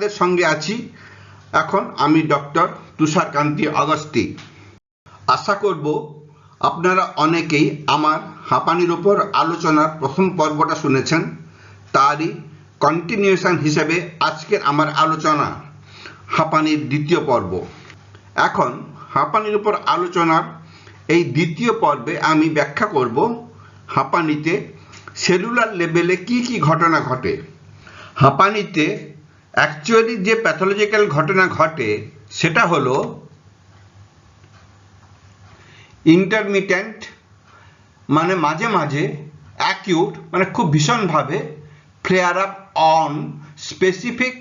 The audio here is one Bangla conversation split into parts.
আপনাদের সঙ্গে আছি। এখন আমি ডক্টর তুষারকান্তি অগস্তি। আশা করব আপনারা অনেকেই আমার হাঁপানির ওপর আলোচনার প্রথম পর্বটা শুনেছেন। তারই কন্টিনিউশন হিসেবে আজকের আমার আলোচনা হাঁপানির দ্বিতীয় পর্ব। এখন হাঁপানির উপর আলোচনার এই দ্বিতীয় পর্বে আমি ব্যাখ্যা করব হাঁপানিতে সেলুলার লেভেলে কি কি ঘটনা ঘটে। হাঁপানিতে অ্যাকচুয়ালি যে প্যাথোলজিক্যাল ঘটনা ঘটে, সেটা হলো ইন্টারমিটেন্ট মানে মাঝে মাঝে অ্যাকিউট মানে খুব ভীষণভাবে flare up on specific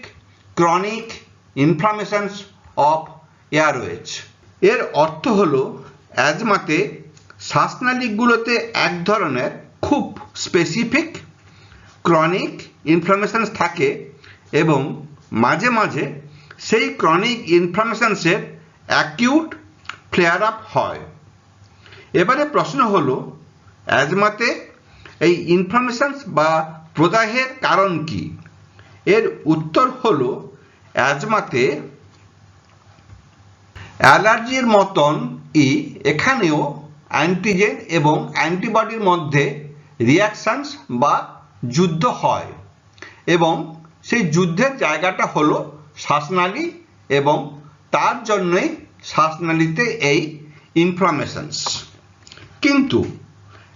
chronic inflammations of airways এর অর্থ হলো অ্যাজমাতে শ্বাসনালীগুলোতে এক ধরনের খুব স্পেসিফিক ক্রনিক ইনফ্লামেশনস থাকে এবং মাঝে মাঝে সেই ক্রনিক ইনফ্লামেশনসের অ্যাকিউট ফ্লেয়ার আপ হয়। এবারে প্রশ্ন হলো অ্যাজমাতে এই ইনফ্লামেশনস বা প্রদাহের কারণ কি? এর উত্তর হলো অ্যাজমাতে অ্যালার্জির মতন ই এখানেও অ্যান্টিজেন এবং অ্যান্টিবডির মধ্যে রিয়াকশানস বা যুদ্ধ হয় এবং সেই যুদ্ধের জায়গাটা হলো শ্বাসনালী এবং তার জন্যই শ্বাসনালীতে এই ইনফ্লামেশনস কিন্তু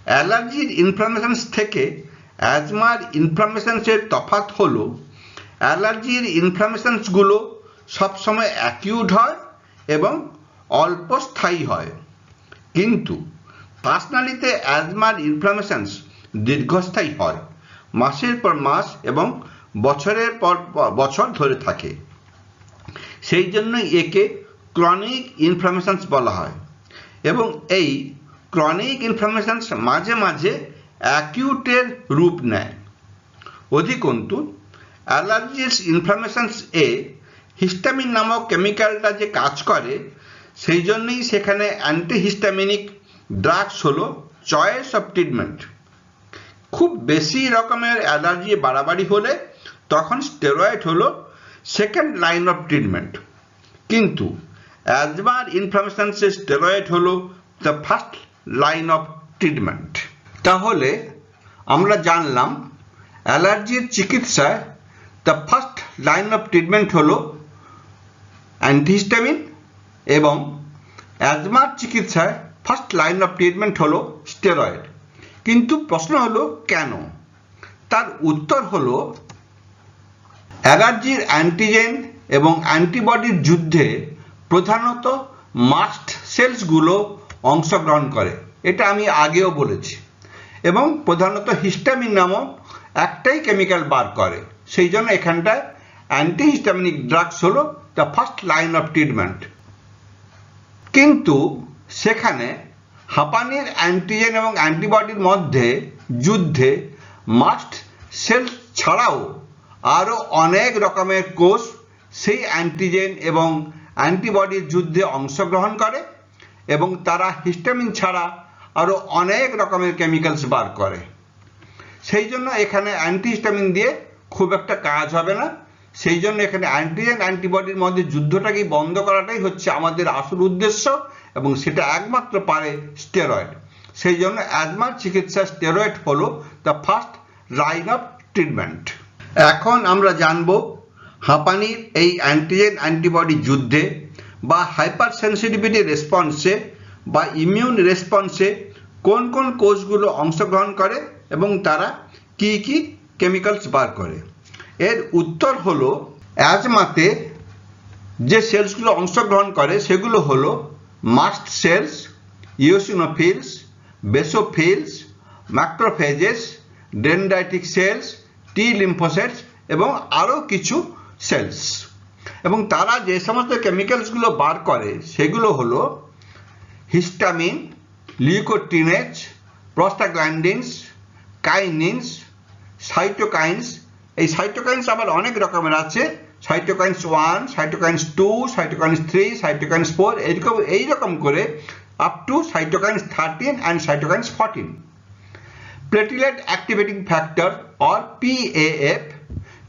অ্যালার্জির ইনফ্লামেশনস থেকে অ্যাজমার ইনফ্লামেশনসের তফাৎ হলো, অ্যালার্জির ইনফ্লামেশনসগুলো সবসময় অ্যাকিউট হয় এবং অল্প স্থায়ী হয়। কিন্তু পার্সোনালিতে অ্যাজমার ইনফ্লামেশনস দীর্ঘস্থায়ী হয়। মাসের পর মাস এবং বছরের পর বছর ধরে থাকে। সেই জন্যই একে ক্রনিক ইনফ্লামেশনস বলা হয়। এবং এই ক্রনিক ইনফ্লামেশনস মাঝে মাঝে অ্যাকিউটের রূপ নেয়। অধিকন্তু অ্যালার্জিস ইনফ্লামেশনস এ হিস্টামিন নামক কেমিক্যালটা যে কাজ করে, সেই জন্যই সেখানে অ্যান্টিহিস্টামিনিক ড্রাগস হলো চয়েস অফ ট্রিটমেন্ট খুব বেশি রকমের অ্যালার্জি বাড়াবাড়ি হলে তখন স্টেরয়েড হলো সেকেন্ড লাইন অফ ট্রিটমেন্ট কিন্তু অ্যাজমার ইনফ্লামেশনসের স্টেরয়েড হলো the first line of treatment তাহলে আমরা জানলাম অ্যালার্জির চিকিৎসায় the first line of treatment হলো অ্যান্টিহিস্টামিন এবং অ্যাজমার চিকিৎসায় ফার্স্ট লাইন অফ ট্রিটমেন্ট হলো স্টেরয়েড কিন্তু প্রশ্ন হলো কেন? তার উত্তর হলো অ্যালার্জির অ্যান্টিজেন এবং অ্যান্টিবডির যুদ্ধে প্রধানত মাস্ট সেলসগুলো অংশগ্রহণ করে। এটা আমি আগেও বলেছি। এবং প্রধানত হিস্টামিন নামক একটাই কেমিক্যাল বার করে। সেই জন্য এখানটায় অ্যান্টিহিস্টামিনিক ড্রাগস হলো the first line of treatment. কিন্তু সেখানে হাঁপানির অ্যান্টিজেন এবং অ্যান্টিবডির মধ্যে যুদ্ধে মাস্ট সেল ছাড়াও আরও অনেক রকমের কোষ সেই অ্যান্টিজেন এবং অ্যান্টিবডির যুদ্ধে অংশগ্রহণ করে এবং তারা হিস্টামিন ছাড়া আরও অনেক রকমের কেমিক্যালস বার করে। সেই জন্য এখানে অ্যান্টিহিস্টামিন দিয়ে খুব একটা কাজ হবে না। সেই জন্য এখানে অ্যান্টিজেন অ্যান্টিবডির মধ্যে যুদ্ধটাকেই বন্ধ করাটাই হচ্ছে আমাদের আসল উদ্দেশ্য এবং সেটা একমাত্র পারে স্টেরয়েড সেই জন্য অ্যাজমার চিকিৎসা স্টেরয়েড হলো the first line of treatment এখন আমরা জানব হাঁপানির এই অ্যান্টিজেন অ্যান্টিবডি যুদ্ধে বা হাইপার সেন্সিটিভিটি রেসপন্সে বা ইমিউন রেসপন্সে কোন কোন কোষগুলো অংশগ্রহণ করে এবং তারা কি কি কেমিক্যালস বার করে। এর উত্তর হলো অ্যাজমাতে যে সেলসগুলো অংশগ্রহণ করে সেগুলো হলো mast cells eosinophils basophils macrophages dendritic cells T lymphocytes এবং আরও কিছু সেলস এবং তারা যে সমস্ত কেমিক্যালসগুলো বার করে, সেগুলো হলো histamine leukotrienes prostaglandins kinins cytokines এই সাইটোকাইন্স আবার অনেক রকমের আছে। Cytokines one cytokines two cytokines three cytokines four এইরকম এইরকম করে up to cytokines thirteen and cytokines fourteen platelet activating factor or PAF,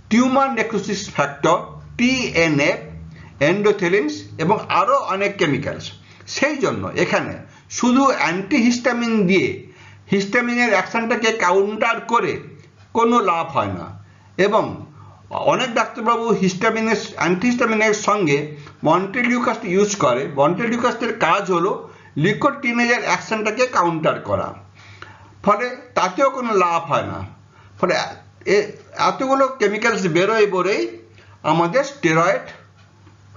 tumor necrosis factor TNF endothelins এবং আরও অনেক কেমিক্যালস সেই জন্য এখানে শুধু অ্যান্টিহিস্টামিন দিয়ে হিস্টামিনের অ্যাকশনটাকে কাউন্টার করে কোনো লাভ হয় না। এবং অনেক ডাক্তারবাবু হিস্টামিনের অ্যান্টিহিস্টামিনের সঙ্গে মন্টেলিউকাস্ট ইউজ করে। মন্টেলিউকাস্টের কাজ হলো লিকোড টিনেজের অ্যাকশনটাকে কাউন্টার করা। ফলে তাতেও কোনো লাভ হয় না। ফলে এতগুলো কেমিক্যালস বেরোয় বলেই আমাদের স্টেরয়েড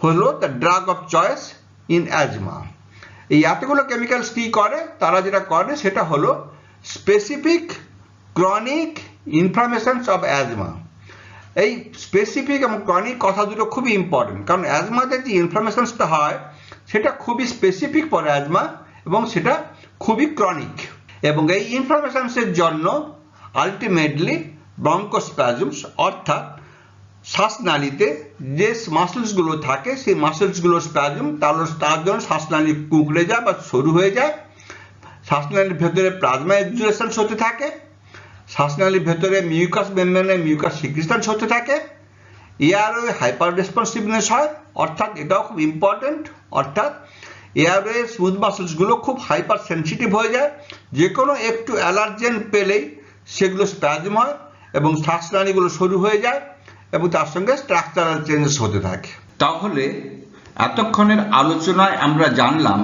হলো the drug of choice in asthma এই এতগুলো কেমিক্যালস কী করে? তারা যেটা করে সেটা হলো specific chronic inflammations of asthma এই স্পেসিফিক এবং ক্রনিক কথা দুটো খুবই ইম্পর্টেন্ট কারণ অ্যাজমাতে যে ইনফ্লামেশনসটা হয়, সেটা খুবই স্পেসিফিক ফর অ্যাজমা এবং সেটা খুবই ক্রনিক এবং এই ইনফ্লামেশনসের জন্য আলটিমেটলি ব্রঙ্কোস্প্যাজমস অর্থাৎ শ্বাসনালীতে যে মাসেলসগুলো থাকে, সেই মাসেলসগুলো স্প্যাজম তাহলে তার জন্য শ্বাসনালী কুঁকড়ে যায় বা সরু হয়ে যায়। শ্বাসনালীর ভেতরে প্লাজমা এক্সুলেশনস হতে থাকে। শ্বাসনালীর ভেতরে মিউকাস মেমব্রেনে মিউকাস সিক্রিশনস হতে থাকে। এয়ারওয়ে হাইপার রেসপন্সিভনেস হয়, অর্থাৎ এটাও খুব ইম্পর্টেন্ট অর্থাৎ এয়ারওয়ে স্মুথ মাসেলসগুলো খুব হাইপার সেনসিটিভ হয়ে যায়। যে কোনো একটু অ্যালার্জেন পেলেই সেগুলো স্প্যাজম হয় এবং শ্বাসনালীগুলো সরু হয়ে যায় এবং তার সঙ্গে স্ট্রাকচারাল চেঞ্জেস হতে থাকে। তাহলে এতক্ষণের আলোচনায় আমরা জানলাম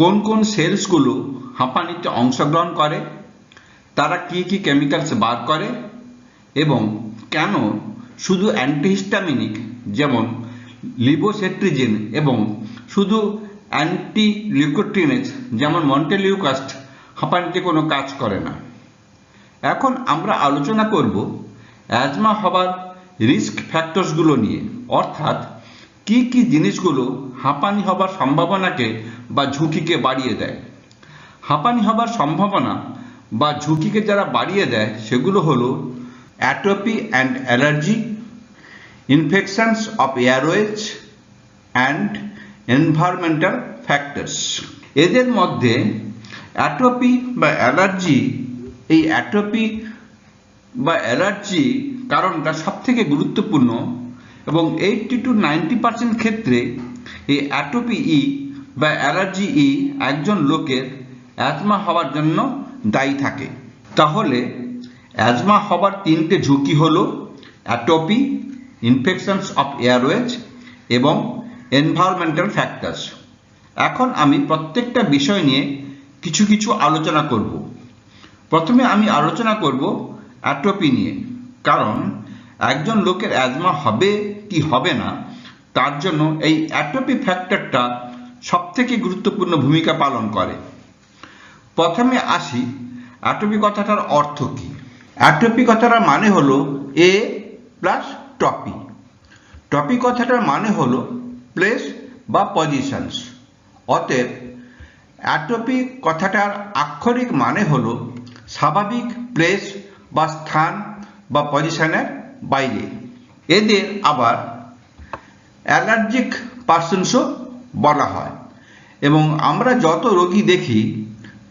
কোন কোন সেলসগুলো হাঁপানিতে অংশগ্রহণ করে, তারা কি কি কেমিক্যালস বার করে এবং কেন শুধু অ্যান্টিহিস্টামিনিক যেমন লিবোসেট্রিজিন এবং শুধু অ্যান্টি লিউকোট্রিনেজ যেমন মন্টেলিউকাস্ট হাঁপানিতে কোনো কাজ করে না। এখন আমরা আলোচনা করব অ্যাজমা হবার রিস্ক ফ্যাক্টরসগুলো নিয়ে। অর্থাৎ কি কি জিনিসগুলো হাঁপানি হবার সম্ভাবনাকে বা ঝুঁকিকে বাড়িয়ে দেয়। হাঁপানি হবার সম্ভাবনা বা ঝুঁকিকে যারা বাড়িয়ে দেয়, সেগুলো হলো atopy and allergy infections of airways and environmental factors এদের মধ্যে অ্যাট্রপি বা অ্যালার্জি এই অ্যাট্রপি বা অ্যালার্জি কারণটা সব থেকে গুরুত্বপূর্ণ এবং এইটটি টু নাইনটি পার্সেন্ট ক্ষেত্রে এই অ্যাটোপি ই বা অ্যালার্জি ই একজন লোকের অ্যাজমা হওয়ার জন্য দায়ী থাকে। তাহলে অ্যাজমা হবার তিনটে ঝুঁকি হলো অ্যাটোপি ইনফেকশনস অফ এয়ারওয়েজ এবং এনভায়রনমেন্টাল ফ্যাক্টরস এখন আমি প্রত্যেকটা বিষয় নিয়ে কিছু কিছু আলোচনা করব। প্রথমে আমি আলোচনা করব অ্যাট্রপি নিয়ে। কারণ একজন লোকের অ্যাজমা হবে কি হবে না, তার জন্য এই অ্যাট্রপি ফ্যাক্টরটা সব থেকে গুরুত্বপূর্ণ ভূমিকা পালন করে। প্রথমে আসি অ্যাট্রপি কথাটার অর্থ কি? অ্যাট্রপি কথাটার মানে হলো এ প্লাস টপি টপি কথাটার মানে হলো প্লেস বা পজিশনস অতএব অ্যাট্রপি কথাটার আক্ষরিক মানে হলো স্বাভাবিক প্লেস বা স্থান বা পজিশনের বাইরে। এদের আবার অ্যালার্জিক পার্সনসও বলা হয়। এবং আমরা যত রোগী দেখি,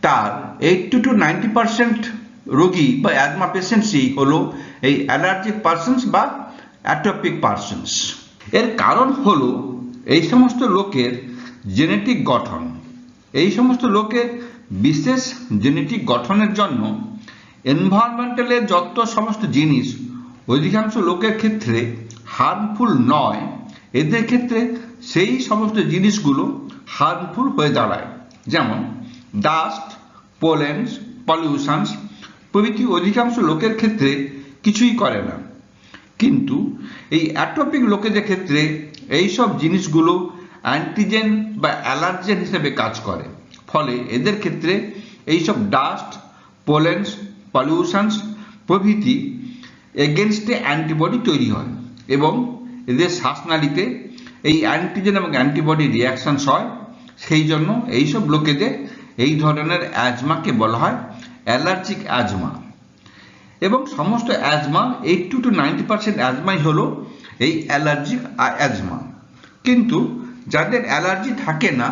তার এইটটি টু নাইনটি পার্সেন্ট রোগী বা অ্যাজমা পেশেন্টসই হলো এই অ্যালার্জিক পার্সনস বা অ্যাট্রপিক পার্সনস এর কারণ হলো এই সমস্ত লোকের জেনেটিক গঠন, এই সমস্ত লোকের বিশেষ জেনেটিক গঠনের জন্য এনভায়রনমেন্টালের যত সমস্ত জিনিস, অধিকাংশ লোকের ক্ষেত্রে হার্মফুল নয়, এদের ক্ষেত্রে সেই সমস্ত জিনিসগুলো হার্মফুল হয়ে দাঁড়ায়। যেমন ডাস্ট পোলেন্স পলিউশনস প্রভৃতি অধিকাংশ লোকের ক্ষেত্রে কিছুই করে না। কিন্তু এই অ্যাট্রপিক লোকেদের ক্ষেত্রে এই সব জিনিসগুলো অ্যান্টিজেন বা অ্যালার্জেন হিসেবে কাজ করে। ফলে এদের ক্ষেত্রে এইসব ডাস্ট পোলেন্স পলিউশনস প্রভৃতি এগেনস্টে অ্যান্টিবডি তৈরি হয় এবং এদের শ্বাসনালীতে এই অ্যান্টিজেন এবং অ্যান্টিবডি রিয়াকশানস হয়। সেই জন্য এইসব লোকেদের এই ধরনের অ্যাজমাকে বলা হয় অ্যালার্জিক অ্যাজমা এবং সমস্ত asthma eighty to ninety percent অ্যাজমাই হলো এই অ্যালার্জিক অ্যাজমা কিন্তু যাদের অ্যালার্জি থাকে না,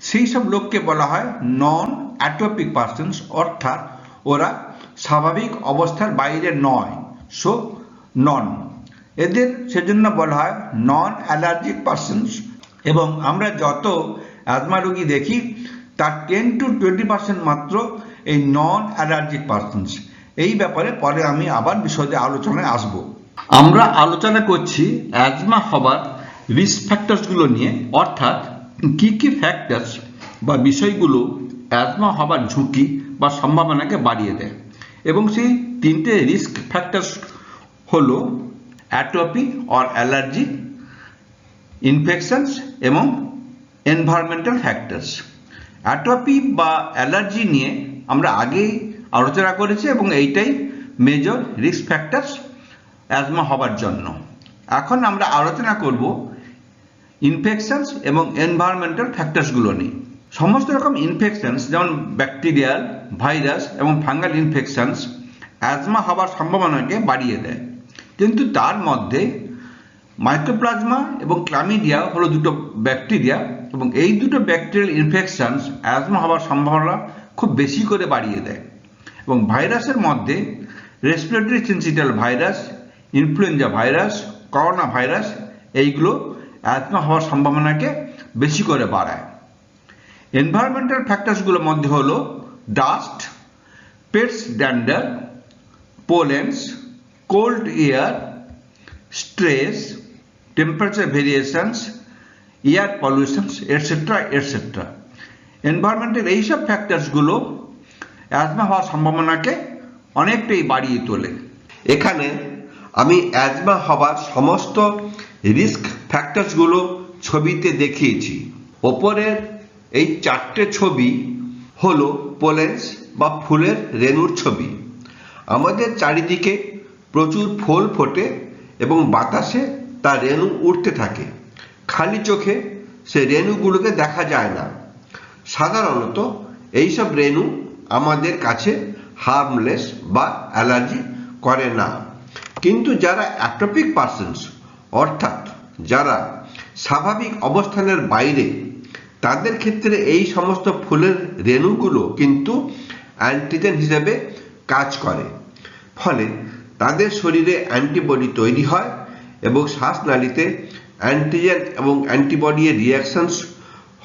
সেই সব লোককে বলা হয় নন অ্যাট্রপিক পার্সনস অর্থাৎ ওরা স্বাভাবিক অবস্থার বাইরে নয় সো নন এদের সেজন্য বলা হয় নন অ্যালার্জিক পার্সনস এবং আমরা যত অ্যাজমা রোগী দেখি, তার টেন টু টোয়েন্টি পার্সেন্ট মাত্র এই নন অ্যালার্জিক পার্সনস এই ব্যাপারে পরে আমি আবার বিশদে আলোচনায় আসব। আমরা আলোচনা করছি অ্যাজমা হবার রিস্ক ফ্যাক্টরসগুলো নিয়ে, অর্থাৎ কি কি ফ্যাক্টরস বা বিষয়গুলো অ্যাজমা হবার ঝুঁকি বা সম্ভাবনাকে বাড়িয়ে দেয়। এবং সেই তিনটে রিস্ক ফ্যাক্টরস হলো অ্যাটোপি অর অ্যালার্জি ইনফেকশনস এবং এনভায়রনমেন্টাল ফ্যাক্টরস অ্যাটোপি বা অ্যালার্জি নিয়ে আমরা আগেই আলোচনা করেছি এবং এইটাই মেজর রিস্ক ফ্যাক্টরস অ্যাজমা হবার জন্য। এখন আমরা আলোচনা করব ইনফেকশনস এবং এনভায়রনমেন্টাল ফ্যাক্টরসগুলো নিয়ে। সমস্ত রকম ইনফেকশনস যেমন ব্যাকটেরিয়াল ভাইরাস এবং ফাঙ্গাল ইনফেকশনস অ্যাজমা হবার সম্ভাবনাকে বাড়িয়ে দেয়। কিন্তু তার মধ্যে মাইক্রোপ্লাজমা এবং ক্লামিডিয়া হলো দুটো ব্যাকটেরিয়া এবং এই দুটো ব্যাকটেরিয়াল ইনফেকশনস অ্যাজমা হওয়ার সম্ভাবনা খুব বেশি করে বাড়িয়ে দেয়। এবং ভাইরাসের মধ্যে respiratory syncytial virus influenza virus corona virus এইগুলো অ্যাজমা হওয়ার সম্ভাবনাকে বেশি করে বাড়ায়। এনভায়রনমেন্টাল ফ্যাক্টরসগুলোর মধ্যে হলো dust pets dander pollens cold air stress temperature variations air pollutions etcetera etcetera এনভায়রনমেন্টের এইসব ফ্যাক্টরসগুলো অ্যাজমা হওয়ার সম্ভাবনাকে অনেকটাই বাড়িয়ে তোলে। এখানে আমি অ্যাজমা হবার সমস্ত রিস্ক ফ্যাক্টরসগুলো ছবিতে দেখিয়েছি। ওপরের এই চারটে ছবি হলো পোলেন্স বা ফুলের রেণুর ছবি। আমাদের চারিদিকে প্রচুর ফুল ফোটে এবং বাতাসে তার রেণু উঠতে থাকে। খালি চোখে সে রেণুগুলোকে দেখা যায় না। সাধারণত এইসব রেণু আমাদের কাছে হার্মলেস বা অ্যালার্জি করে না। কিন্তু যারা অ্যাট্রপিক পার্সনস অর্থাৎ যারা স্বাভাবিক অবস্থানের বাইরে, তাদের ক্ষেত্রে এই সমস্ত ফুলের রেণুগুলো কিন্তু অ্যান্টিজেন হিসেবে কাজ করে। ফলে তাদের শরীরে অ্যান্টিবডি তৈরি হয় এবং শ্বাসনালীতে অ্যান্টিজেন এবং অ্যান্টিবডি এর রিয়াকশনস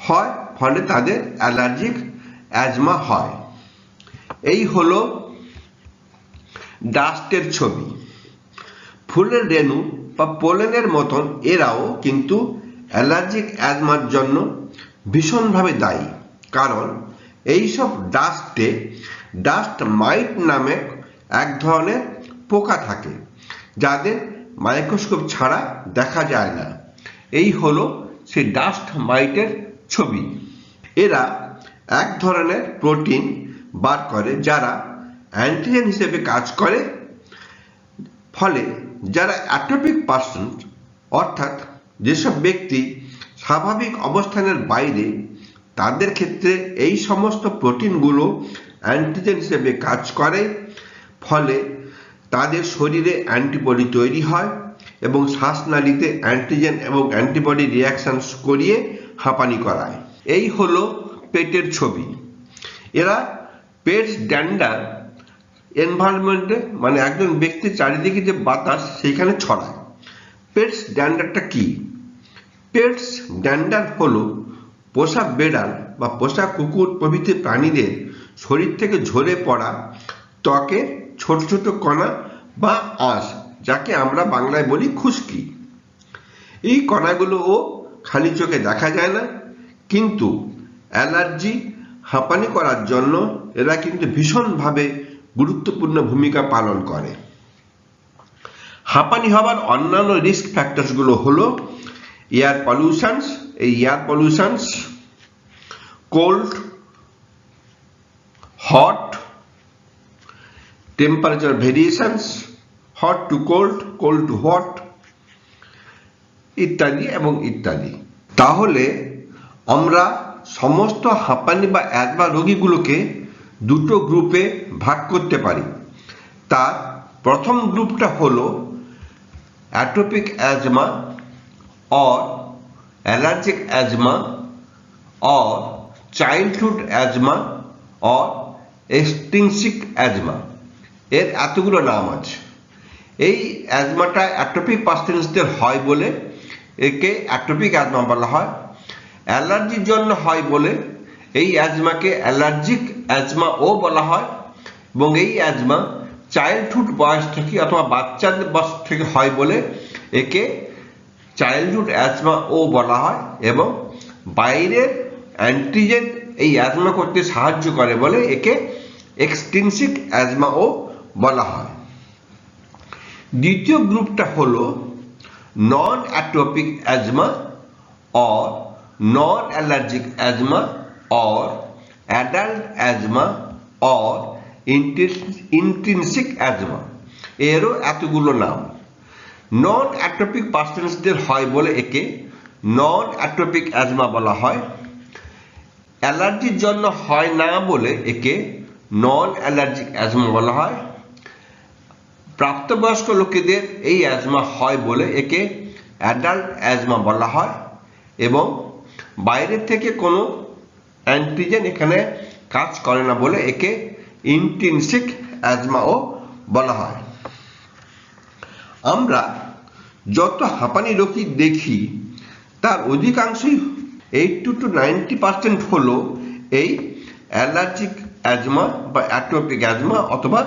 হয়, ফলে তাদের অ্যালার্জিক অ্যাজমা হয়। এই হলো ডাস্টের ছবি। ফুলের রেণু বা পোলেনের মতন এরাও কিন্তু অ্যালার্জিক অ্যাজমার জন্য ভীষণভাবে দায়ী। কারণ এইসব ডাস্টে ডাস্ট মাইট নামে এক ধরনের পোকা থাকে, যাদের মাইক্রোস্কোপ ছাড়া দেখা যায় না। এই হলো সেই ডাস্ট মাইটের ছবি। এরা এক ধরনের প্রোটিন বার করে, যারা অ্যান্টিজেন হিসেবে কাজ করে, ফলে যারা অ্যাট্রপিক পার্সন অর্থাৎ যেসব ব্যক্তি স্বাভাবিক অবস্থানের বাইরে, তাদের ক্ষেত্রে এই সমস্ত প্রোটিনগুলো অ্যান্টিজেন হিসেবে কাজ করে, ফলে তাদের শরীরে অ্যান্টিবডি তৈরি হয় এবং শ্বাসনালীতে অ্যান্টিজেন এবং অ্যান্টিবডি রিয়াকশনস করিয়ে হাঁপানি করায়। এই হলো পেটের ছবি। এরা পেট ড্যান্ডার এনভায়রনমেন্টে মানে একজন ব্যক্তির চারিদিকে যে বাতাস সেইখানে ছড়ায়। পেটস ড্যান্ডারটা কি? পেটস ড্যান্ডার হলো পোষা বেড়াল বা পোষা কুকুর প্রভৃতি প্রাণীদের শরীর থেকে ঝরে পড়া ত্বকের ছোট ছোট কণা বা আঁশ, যাকে আমরা বাংলায় বলি খুশকি। এই কণাগুলোও খালি চোখে দেখা যায় না, কিন্তু অ্যালার্জি হাঁপানি করার জন্য এরা কিন্তু ভীষণভাবে গুরুত্বপূর্ণ ভূমিকা পালন করে। হাঁপানি হওয়ার অন্যান্য রিস্ক ফ্যাক্টরসগুলো হলো এয়ার পলিউশনস এই air pollutions cold hot temperature variations hot to cold cold to hot ইত্যাদি এবং ইত্যাদি। তাহলে আমরা সমস্ত হাঁপানি বা অ্যাজমা রোগীগুলোকে দুটো গ্রুপে ভাগ করতে পারি। তার প্রথম গ্রুপটা হলো atopic asthma or allergic asthma or childhood asthma or extrinsic asthma এর এতগুলো নাম আছে। এই অ্যাজমাটা অ্যাট্রপিক পাস্টেন্সদের হয় বলে একে অ্যাট্রপিক অ্যাজমা বলা হয়। অ্যালার্জির জন্য হয় বলে এই অ্যাজমাকে অ্যালার্জিক অ্যাজমা ও বলা হয় এবং এই অ্যাজমা চাইল্ডহুড বয়স থেকে অথবা বাচ্চাদের বয়স থেকে হয় বলে একে চাইল্ডহুড অ্যাজমা ও বলা হয় এবং বাইরের অ্যান্টিজেন এই অ্যাজমা করতে সাহায্য করে বলে একে এক্সটেন্সিক অ্যাজমা ও বলা হয়। দ্বিতীয় গ্রুপটা হলো non atopic asthma or non allergic asthma. Or adult asthma or intrinsic asthma এরও এতগুলো নাম। নন অ্যাট্রোপিক পার্সেন্সদের হয় বলে একে নন অ্যাট্রোপিক অ্যাজমা বলা হয়। অ্যালার্জির জন্য হয় না বলে একে নন অ্যালার্জিক অ্যাজমা বলা হয়। প্রাপ্তবয়স্ক লোকেদের এই অ্যাজমা হয় বলে একে অ্যাডাল্ট অ্যাজমা বলা হয় এবং বাইরের থেকে কোনো অ্যান্টিজেন এখানে কাজ করে না বলে একে ইন্টিনসিক অ্যাজমাও বলা হয়। আমরা যত হাঁপানি রোগী দেখি, তার অধিকাংশই এইট টু নাইনটি পার্সেন্ট হলো এই অ্যালার্জিক অ্যাজমা বা অ্যাট্রোপিক অ্যাজমা অথবা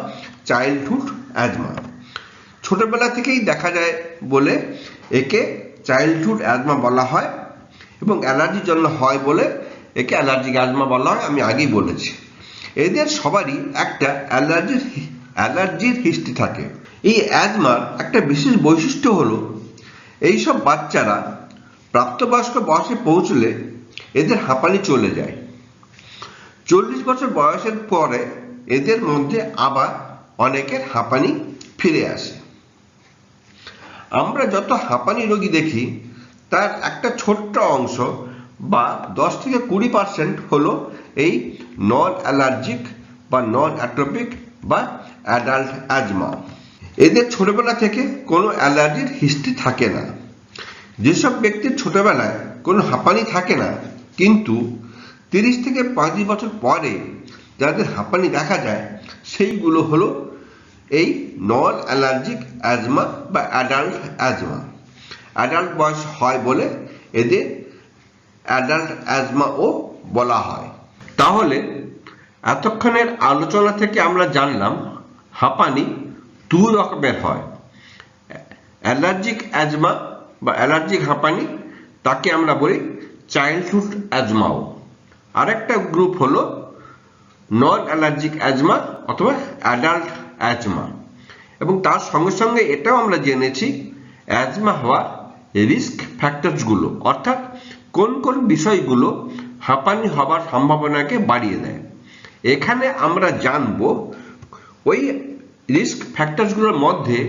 চাইল্ডহুড অ্যাজমা ছোটবেলা থেকেই দেখা যায় বলে একে চাইল্ডহুড অ্যাজমা বলা হয় এবং অ্যালার্জির জন্য হয় বলে একে অ্যালার্জিক অ্যাজমা বলা হয়, আমি আগেই বলেছি। এদের সবারই একটা অ্যালার্জির অ্যালার্জির হিস্ট্রি থাকে। এই অ্যাজমার একটা বিশেষ বৈশিষ্ট্য হলো, এইসব বাচ্চারা প্রাপ্তবয়স্ক বয়সে পৌঁছলে এদের হাঁপানি চলে যায়। চল্লিশ বছর বয়সের পরে এদের মধ্যে আবার অনেকের হাঁপানি ফিরে আসে। আমরা যত হাঁপানি রোগী দেখি, তার একটা ছোট্ট অংশ বা দশ থেকে কুড়ি পার্সেন্ট হলো এই নন অ্যালার্জিক বা নন অ্যাট্রোপিক বা অ্যাডাল্ট অ্যাজমা এদের ছোটবেলা থেকে কোনো অ্যালার্জির হিস্ট্রি থাকে না। যেসব ব্যক্তির ছোটবেলায় কোনো হাঁপানি থাকে না, কিন্তু তিরিশ থেকে পঁয়ত্রিশ বছর পরে যাদের হাঁপানি দেখা যায়, সেইগুলো হলো এই নন অ্যালার্জিক অ্যাজমা বা অ্যাডাল্ট অ্যাজমা অ্যাডাল্ট বয়স হয় বলে এদের অ্যাডাল্ট অ্যাজমাও বলা হয়। তাহলে এতক্ষণের আলোচনা থেকে আমরা জানলাম হাঁপানি দু রকমের হয়। অ্যালার্জিক অ্যাজমা বা অ্যালার্জিক হাঁপানি, তাকে আমরা বলি চাইল্ডহুড অ্যাজমাও। আরেকটা গ্রুপ হলো নন অ্যালার্জিক অ্যাজমা অথবা অ্যাডাল্ট অ্যাজমা। এবং তার সঙ্গে সঙ্গে এটাও আমরা জেনেছি, অ্যাজমা হওয়ার রিস্ক ফ্যাক্টরসগুলো, অর্থাৎ কোন কোন বিষয়গুলো হাঁপানি হবার সম্ভাবনাকে বাড়িয়ে দেয়। এখানে আমরা জানব ওই রিস্ক ফ্যাক্টরসগুলোর মধ্যে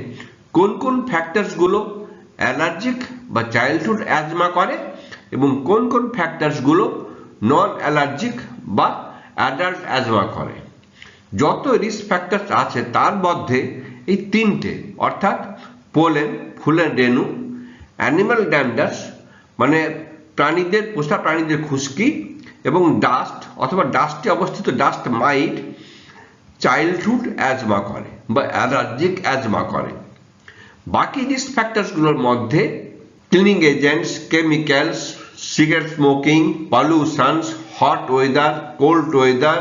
কোন কোন ফ্যাক্টরসগুলো অ্যালার্জিক বা চাইল্ডহুড অ্যাজমা করে এবং কোন কোন ফ্যাক্টরসগুলো নন অ্যালার্জিক বা অ্যাডাল্ট অ্যাজমা করে। যত রিস্ক ফ্যাক্টরস আছে তার মধ্যে এই তিনটে, অর্থাৎ পোলেন ফুলের রেণু অ্যানিম্যাল ড্যান্ডাস মানে প্রাণীদের, পোষা প্রাণীদের খুশকি এবং ডাস্ট অথবা ডাস্টে অবস্থিত ডাস্ট মাইট চাইল্ডহুড অ্যাজমা করে বা অ্যালার্জিক অ্যাজমা করে। বাকি রিস্ক ফ্যাক্টরসগুলোর মধ্যে cleaning agents chemicals cigarette smoking pollutions hot weather cold weather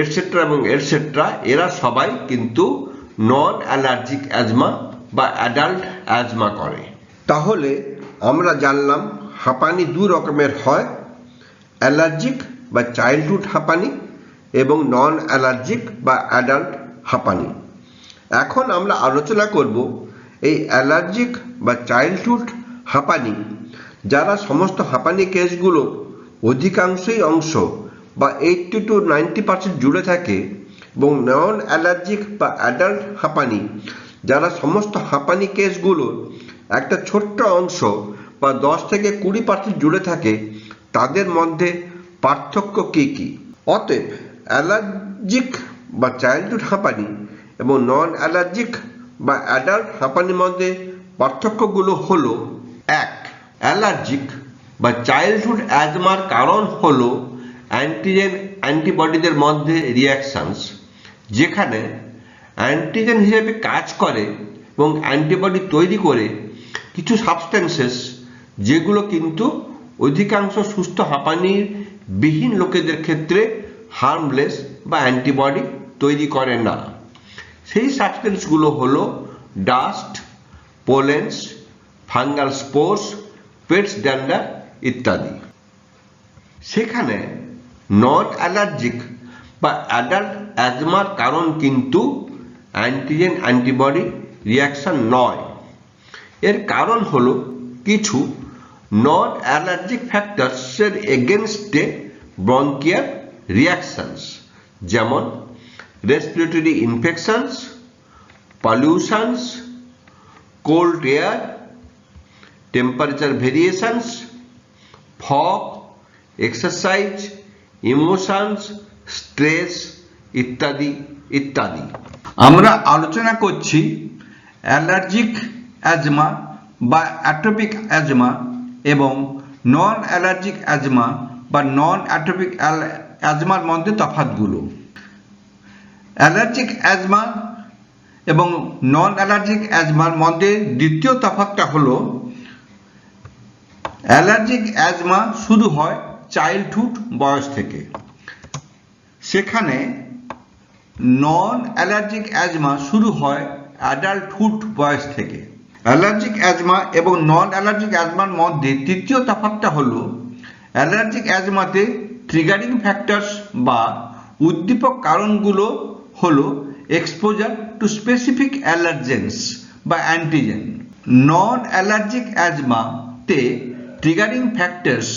etcetera এবং এটসেট্রা এরা সবাই কিন্তু নন অ্যালার্জিক অ্যাজমা বা অ্যাডাল্ট অ্যাজমা করে। তাহলে আমরা জানলাম হাঁপানি দু রকমের হয়, অ্যালার্জিক বা চাইল্ডহুড হাঁপানি এবং নন অ্যালার্জিক বা অ্যাডাল্ট হাঁপানি। এখন আমরা আলোচনা করব এই অ্যালার্জিক বা চাইল্ডহুড হাঁপানি, যারা সমস্ত হাঁপানি কেসগুলো অধিকাংশই অংশ বা এইটটি টু নাইনটি পার্সেন্ট জুড়ে থাকে এবং নন অ্যালার্জিক বা অ্যাডাল্ট হাঁপানি, যারা সমস্ত হাঁপানি কেসগুলো একটা ছোট্ট অংশ বা দশ থেকে কুড়ি পার্সেন্ট জুড়ে থাকে, তাদের মধ্যে পার্থক্য কী কী? অতএব অ্যালার্জিক বা চাইল্ডহুড হাঁপানি এবং নন অ্যালার্জিক বা অ্যাডাল্ট হাঁপানির মধ্যে পার্থক্যগুলো হলো, এক, অ্যালার্জিক বা চাইল্ডহুড অ্যাজমার কারণ হলো অ্যান্টিজেন অ্যান্টিবডিদের মধ্যে রিয়াকশনস যেখানে অ্যান্টিজেন হিসেবে কাজ করে এবং অ্যান্টিবডি তৈরি করে কিছু সাবস্টেন্সেস যেগুলো কিন্তু অধিকাংশ সুস্থ হাঁপানির বিহীন লোকেদের ক্ষেত্রে হার্মলেস বা অ্যান্টিবডি তৈরি করে না। সেই সাবস্টেন্সগুলো হলো dust, pollens, fungal spores, pets dander ইত্যাদি। সেখানে নন অ্যালার্জিক বা অ্যাডাল্ট অ্যাজমার কারণ কিন্তু অ্যান্টিজেন অ্যান্টিবডি রিয়াকশন নয়। এর কারণ হলো কিছু নন অ্যালার্জিক ফ্যাক্টরসের এগেনস্টে ব্রঙ্কিয়ার রিয়াকশনস যেমন respiratory infections pollutions cold air temperature variations fog exercise emotions stress ইত্যাদি ইত্যাদি। আমরা আলোচনা করছি অ্যালার্জিক অ্যাজমা বা অ্যাট্রোপিক অ্যাজমা এবং নন অ্যালার্জিক অ্যাজমা বা নন অ্যাট্রোপিক অ্যাজমার মধ্যে তফাতগুলো অ্যালার্জিক অ্যাজমা এবং নন অ্যালার্জিক অ্যাজমার মধ্যে দ্বিতীয় তফাতটা হলো অ্যালার্জিক অ্যাজমা শুরু হয় চাইল্ডহুড বয়স থেকে। সেখানে নন অ্যালার্জিক অ্যাজমা শুরু হয় অ্যাডাল্টহুড বয়স থেকে। অ্যালার্জিক অ্যাজমা এবং নন অ্যালার্জিক অ্যাজমার মধ্যে তৃতীয় তফাৎটা হলো অ্যালার্জিক অ্যাজমাতে ট্রিগারিং ফ্যাক্টরস বা উদ্দীপক কারণগুলো হলো এক্সপোজার টু স্পেসিফিক অ্যালার্জেন্স বা অ্যান্টিজেন নন অ্যালার্জিক অ্যাজমাতে ট্রিগারিং ফ্যাক্টরস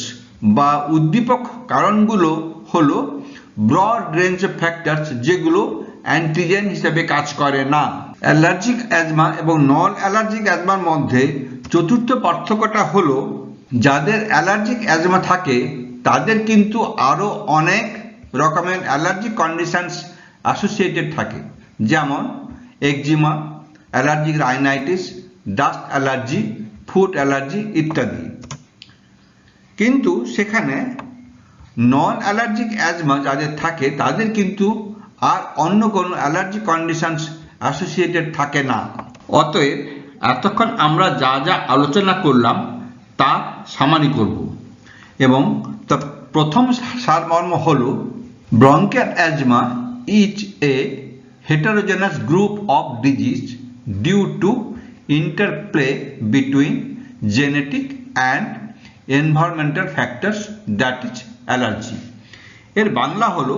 বা উদ্দীপক কারণগুলো হলো ব্রড রেঞ্জ অফ ফ্যাক্টরস যেগুলো অ্যান্টিজেন হিসেবে কাজ করে না। অ্যালার্জিক অ্যাজমা এবং নন অ্যালার্জিক অ্যাজমার মধ্যে চতুর্থ পার্থক্যটা হলো, যাদের অ্যালার্জিক অ্যাজমা থাকে, তাদের কিন্তু আরও অনেক রকমের অ্যালার্জিক কন্ডিশনস অ্যাসোসিয়েটেড থাকে। যেমন eczema allergic rhinitis dust allergy food allergy ইত্যাদি। কিন্তু সেখানে নন অ্যালার্জিক অ্যাজমা যাদের থাকে, তাদের কিন্তু আর অন্য কোনো অ্যালার্জি কন্ডিশনস অ্যাসোসিয়েটেড থাকে না। অতএব এতক্ষণ আমরা যা যা আলোচনা করলাম, তা সামানি করব। এবং প্রথম সারমর্ম হল ব্রঙ্কের asthma is a heterogeneous group of disease due to interplay between genetic and environmental factors that is allergy এর বাংলা হলো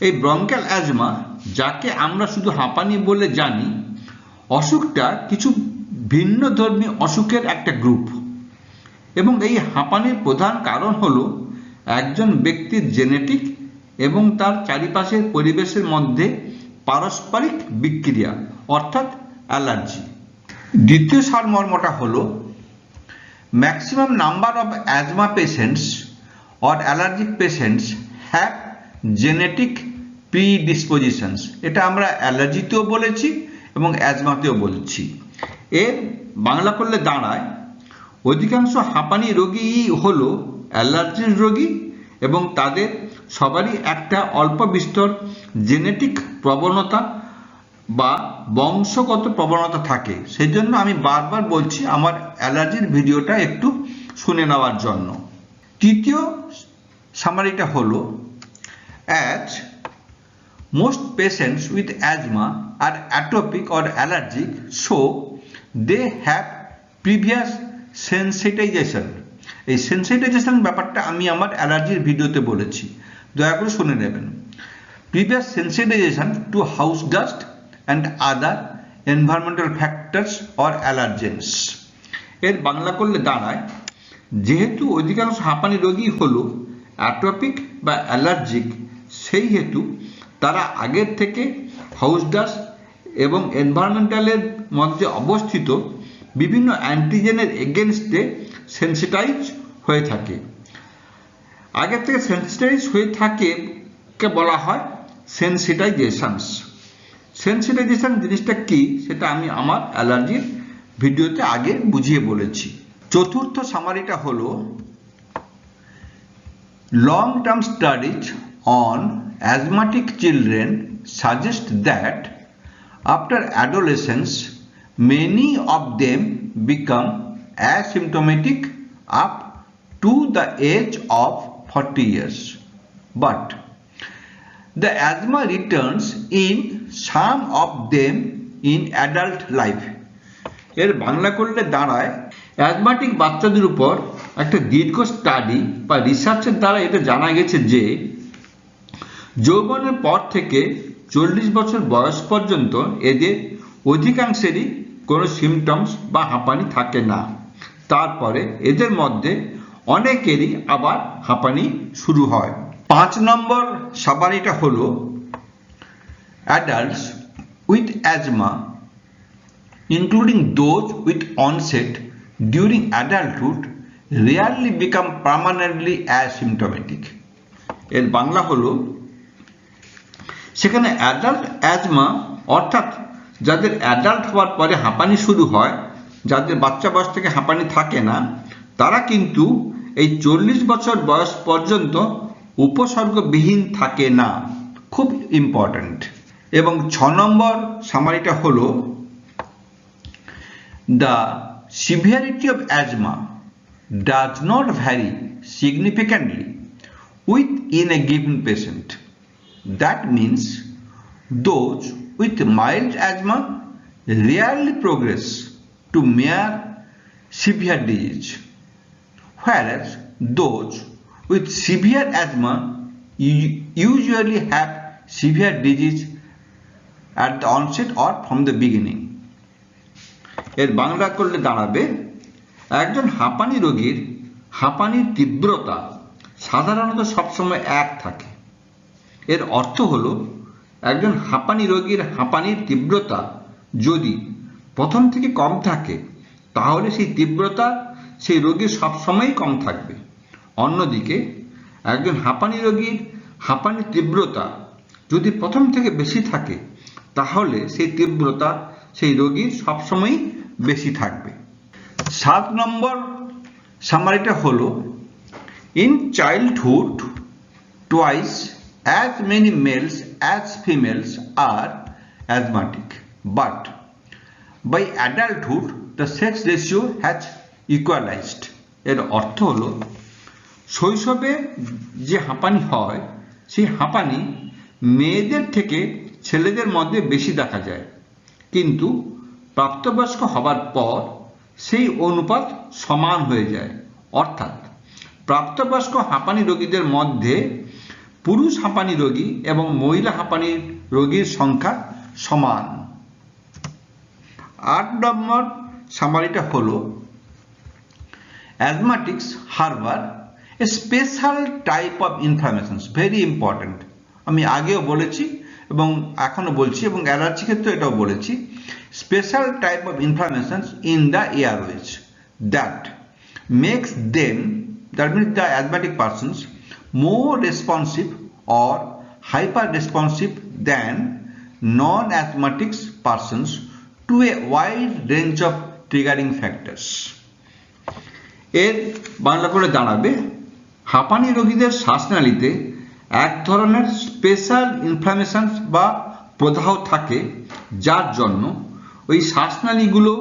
এই ব্রঙ্কাল অ্যাজমা যাকে আমরা শুধু হাঁপানি বলে জানি, অসুখটা কিছু ভিন্ন ধর্মী অসুখের একটা গ্রুপ এবং এই হাঁপানির প্রধান কারণ হলো একজন ব্যক্তির জেনেটিক এবং তার চারিপাশের পরিবেশের মধ্যে পারস্পরিক বিক্রিয়া, অর্থাৎ অ্যালার্জি। দ্বিতীয় সারমর্মটা হলো maximum number of asthma patients or allergic patients have predispositions এটা আমরা অ্যালার্জিতেও বলেছি এবং অ্যাজমাতেও বলছি। এর বাংলা করলে দাঁড়ায়, অধিকাংশ হাঁপানি রোগীই হলো অ্যালার্জির রোগী এবং তাদের সবারই একটা অল্প বিস্তর জেনেটিক প্রবণতা বা বংশগত প্রবণতা থাকে। সেই জন্য আমি বারবার বলছি, আমার অ্যালার্জির ভিডিওটা একটু শুনে নেওয়ার জন্য। তৃতীয় সামারিটা হলো as most patients with asthma are atopic or allergic, so they have previous sensitization. এই সেন্সিটাইজেশন ব্যাপারটা আমি আমার অ্যালার্জির ভিডিওতে বলেছি। দয়া করে শুনে নেবেন। Previous sensitization to house dust and other environmental factors or allergens এর বাংলা করলে দাঁড়ায়, যেহেতু অধিকাংশ হাঁপানি রোগী হলো অ্যাটপিক বা অ্যালার্জিক সেই হেতু তারা আগের থেকে হাউস ডাস্ট এবং এনভায়রনমেন্টালের মধ্যে অবস্থিত বিভিন্ন অ্যান্টিজেনের এগেনস্টে সেন্সিটাইজ হয়ে থাকে। আগের থেকে সেন্সিটাইজ হয়ে থাকে কে বলা হয়? সেন্সিটাইজেশনস সেন্সিটাইজেশন জিনিসটা কি? সেটা আমি আমার অ্যালার্জির ভিডিওতে আগে বুঝিয়ে বলেছি। চতুর্থ সামারিটা হলো long term studies on asthmatic children suggest that after adolescence many of them become asymptomatic up to the age of 40 years. But the asthma returns in some of them in adult life. এর বাংলা করলে দাঁড়ায় অ্যাজমাটিক বাচ্চাদের উপর একটা দীর্ঘ স্টাডি বা রিসার্চের দ্বারা এটা জানা গেছে যে যৌবনের পর থেকে চল্লিশ বছর বয়স পর্যন্ত এদের অধিকাংশেরই কোনো সিমটমস বা হাঁপানি থাকে না। তারপরে এদের মধ্যে অনেকেরই আবার হাঁপানি শুরু হয়। পাঁচ নম্বর সাবানিটা হলো adults with asthma including those with onset during adulthood, rarely become permanently asymptomatic এর বাংলা হলো সেখানে অ্যাডাল্ট অ্যাজমা অর্থাৎ যাদের অ্যাডাল্ট হওয়ার পরে হাঁপানি শুরু হয়, যাদের বাচ্চা বয়স থেকে হাঁপানি থাকে না, তারা কিন্তু এই চল্লিশ বছর বয়স পর্যন্ত উপসর্গবিহীন থাকে না খুব ইম্পর্ট্যান্ট এবং ছ নম্বর সামারিটা হলো severity of asthma does not vary vary with in a given patient. That means those with mild asthma rarely progress to mere severe disease, whereas those with severe asthma usually have severe disease at the onset or from the beginning. এর বাংলা করলে দাঁড়াবে একজন হাঁপানি রোগীর হাঁপানির তীব্রতা সাধারণত সবসময় এক থাকে এর অর্থ হলো, একজন হাঁপানি রোগীর হাঁপানির তীব্রতা যদি প্রথম থেকে কম থাকে, তাহলে সেই তীব্রতা সেই রোগীর সবসময়ই কম থাকবে। অন্যদিকে, একজন হাঁপানি রোগীর হাঁপানির তীব্রতা যদি প্রথম থেকে বেশি থাকে, তাহলে সেই তীব্রতা সেই রোগীর সবসময়ই বেশি থাকবে। সাত নম্বর সামারিটা হলো in childhood twice as many males as females are asthmatic but by adulthood the sex ratio has equalized এর অর্থ হলো, শৈশবে যে হাঁপানি হয়, সেই হাঁপানি মেয়েদের থেকে ছেলেদের মধ্যে বেশি দেখা যায়। কিন্তু প্রাপ্তবয়স্ক হবার পর সেই অনুপাত সমান হয়ে যায়। অর্থাৎ প্রাপ্তবয়স্ক হাঁপানি রোগীদের মধ্যে পুরুষ হাঁপানি রোগী এবং মহিলা হাঁপানি রোগীর সংখ্যা সমান। আট নম্বর সামারিটা হলো asthmatics harbour a special type of inflammations very important আমি আগেও বলেছি এবং এখনও বলছি এবং অ্যালার্জি ক্ষেত্রে এটাও বলেছি। Special type of inflammations in the airways that makes them that means the asthmatic persons responsive or hyper responsive than non asthmatics persons to a wide range of triggering factors এর বাংলা করে দাঁড়াবে, হাঁপানি রোগীদের শ্বাসনালীতে এক ধরনের স্পেশাল ইনফ্লামেশন বা প্রদাহ থাকে, যার জন্য ওই শ্বাসনালীগুলো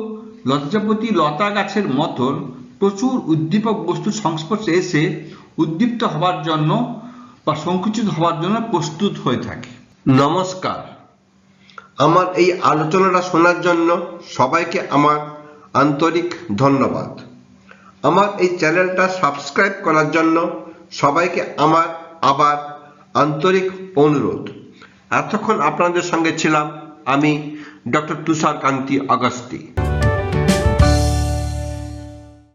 লজ্জাপতি লতা গাছের মতন প্রচুর উদ্দীপক বস্তুর সংস্পর্শে এসে উদ্দীপ্ত হবার জন্য বা সংকুচিত হওয়ার জন্য প্রস্তুত হয়ে থাকে। নমস্কার। আমার এই আলোচনাটা শোনার জন্য সবাইকে আমার আন্তরিক ধন্যবাদ। আমার এই চ্যানেলটা সাবস্ক্রাইব করার জন্য সবাইকে আমার আবার আন্তরিক অনুরোধ। এতক্ষণ আপনাদের সঙ্গে ছিলাম আমি ডক্টর তুষার কান্তি অগস্তি।